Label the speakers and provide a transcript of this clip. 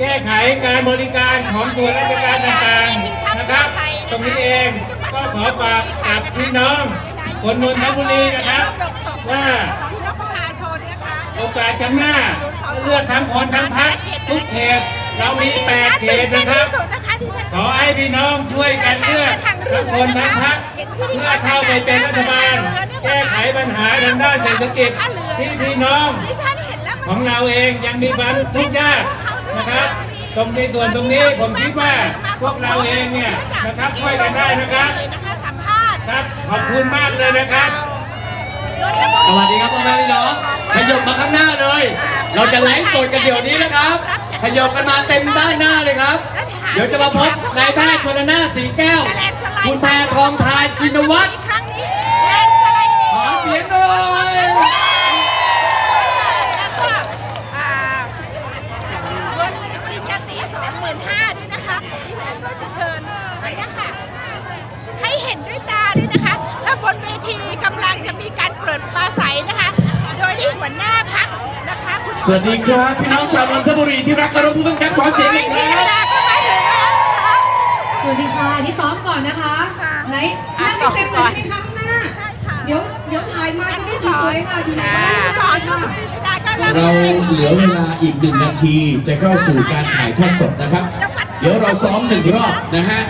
Speaker 1: แก้ไขการบริการของส่วนราชการต่างๆนะครับ ตรงนี้เองก็ขอฝากกับพี่น้องคนนนทบุรีนะครับ ว่าโอกาสข้างหน้าเลือกทั้งคนทั้งพรรคทุกเขตเรามีแปดเขตนะครับ
Speaker 2: ที่สุดนะคะ
Speaker 1: ขอให้พี่น้องช่วยกันเลือกทั้งคนทั้งพรรคเพื่อเข้าไปเป็นรัฐบาล แก้ไขปัญหาทางด้านเศรษฐกิจที่พี่น้องของเราเองยังมีความทุกข์ยาก นะครับ ตรงในส่วนตรงนี้ผมคิดว่าพวกเราเองเนี่ยนะครับช่วยกันได้นะครับ
Speaker 2: นะคะสัมภาษณ์
Speaker 1: ครับขอบคุณมากเลยนะครับ
Speaker 3: สวัสดีครับพ่อแม่พี่น้องขยบมาข้างหน้าเลย เราจะไลฟ์สดกันเดี๋ยวนี้นะครับขยบกันมาเต็มด้านหน้าเลยครับ เดี๋ยวจะมาพบนายแพทย์ชนน่านสีแก้ว คุณแพทองทานชินวัตร
Speaker 2: ครั้งนี้แลนด์สไลด์
Speaker 3: ขอเสียงหน่อย
Speaker 2: แล้วก็อ่าเงินปริญญาตรีสองหมื่นห้าด้วยนะคะดิฉันก็จะเชิญเนี่ยค่ะ ให้เห็นด้วยตาด้วยนะคะ แล้วบนเวที กำลังจะมีการเปิดปราศัยนะคะ โดยที่หัวหน้าพักนะคะ คุณหมอ
Speaker 4: สวัสดีครับ พี่น้องชาวนนทบุรีที่รักเคารพทุกท่านครับขอเสียงหน่อยค
Speaker 2: พี่
Speaker 4: รับ
Speaker 2: ดาก็มาถึงแล้วนะคะ
Speaker 5: สวัสดีค่ะนี่ซ้อมก่อนนะคะ
Speaker 2: ค่ะ
Speaker 5: ไหนนั่งเต็มๆเลยใช่ไหมคะข้างหน้า
Speaker 2: ใช่ค่ะ
Speaker 5: เดี๋ยวเดี๋ยวถ่ายมาจะได้สวยๆค่ะอยู่ไหน
Speaker 2: วัน
Speaker 5: ก็
Speaker 2: นี้
Speaker 5: ได้
Speaker 2: สอนก็คุณชดาก็รับ
Speaker 4: เราเหลือเวลาอีกหนึ่งนาทีจะเข้าสู่การถ่ายทอดสดนะครับ เดี๋ยวเราซ้อมหนึ่งรอบนะฮะ